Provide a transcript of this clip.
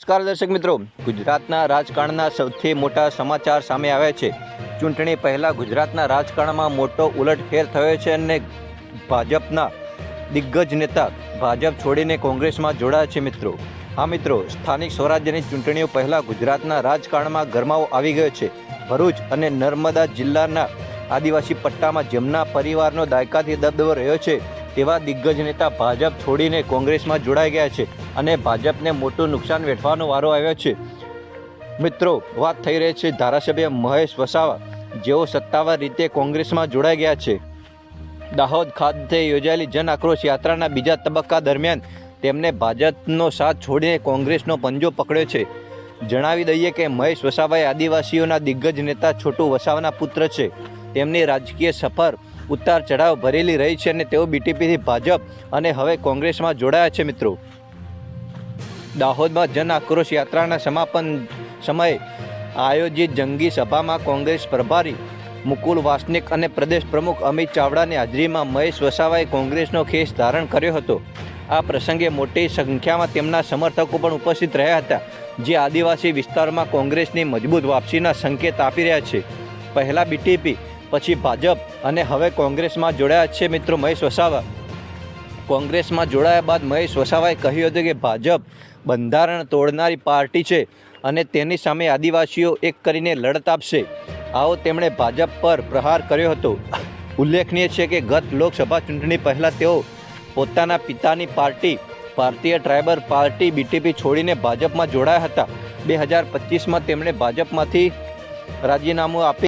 નમસ્કાર દર્શક મિત્રો. ગુજરાતના રાજકારણના સૌથી મોટા સમાચાર સામે આવ્યા છે. ચૂંટણી પહેલાં ગુજરાતના રાજકારણમાં મોટો ઉલટફેર થયો છે અને ભાજપના દિગ્ગજ નેતા ભાજપ છોડીને કોંગ્રેસમાં જોડાયા છે મિત્રો. હા મિત્રો, સ્થાનિક સ્વરાજ્યની ચૂંટણીઓ પહેલાં ગુજરાતના રાજકારણમાં ગરમાવો આવી ગયો છે. ભરૂચ અને નર્મદા જિલ્લાના આદિવાસી પટ્ટામાં જેમના પરિવારનો દાયકાથી દબદબો રહ્યો છે તેવા દિગ્ગજ નેતા ભાજપ છોડીને કોંગ્રેસમાં જોડાઈ ગયા છે અને ભાજપને મોટું નુકસાન વેઠવાનો વારો આવ્યો છે. મિત્રો, વાત થઈ રહી છે ધારાસભ્ય મહેશ વસાવા. જેઓ સત્તાવાર રીતે કોંગ્રેસમાં જોડાઈ ગયા છે. દાહોદ ખાતે યોજાયેલી જન આક્રોશ યાત્રાના બીજા તબક્કા દરમિયાન તેમને ભાજપનો સાથ છોડીને કોંગ્રેસનો પંજો પકડ્યો છે. જણાવી દઈએ કે મહેશ વસાવાએ આદિવાસીઓના દિગ્ગજ નેતા છોટુ વસાવાના પુત્ર છે. તેમની રાજકીય સફર ઉતાર ચઢાવ ભરેલી રહી છે અને તેઓ બીટીપીથી ભાજપ અને હવે કોંગ્રેસમાં જોડાયા છે મિત્રો. દાહોદમાં જન આક્રોશ યાત્રાના સમાપન સમયે આયોજિત જંગી સભામાં કોંગ્રેસ પ્રભારી મુકુલ વાસનિક અને પ્રદેશ પ્રમુખ અમિત ચાવડાની હાજરીમાં મહેશ વસાવાએ કોંગ્રેસનો ખેસ ધારણ કર્યો હતો. આ પ્રસંગે મોટી સંખ્યામાં તેમના સમર્થકો પણ ઉપસ્થિત રહ્યા હતા, જે આદિવાસી વિસ્તારમાં કોંગ્રેસની મજબૂત વાપસીના સંકેત આપી રહ્યા છે. પહેલાં બીટીપી પછી ભાજપ અને હવે કોંગ્રેસમાં જોડાયા છે મિત્રો મહેશ વસાવા. કોંગ્રેસમાં જોડાયા બાદ મહેશ વસાવાએ કહ્યું હતું કે ભાજપ બંધારણ તોડનારી પાર્ટી છે અને તેની સામે આદિવાસીઓ એક કરીને લડત આપશે. આવો તેમણે ભાજપ પર પ્રહાર કર્યો હતો. ઉલ્લેખનીય છે કે ગત લોકસભા ચૂંટણી પહેલાં તેઓ પોતાના પિતાની પાર્ટી, ભારતીય ટ્રાઇબલ પાર્ટી બીટીપી છોડીને ભાજપમાં જોડાયા હતા. બે હજાર પચીસમાં તેમણે ભાજપમાંથી રાજીનામું આપી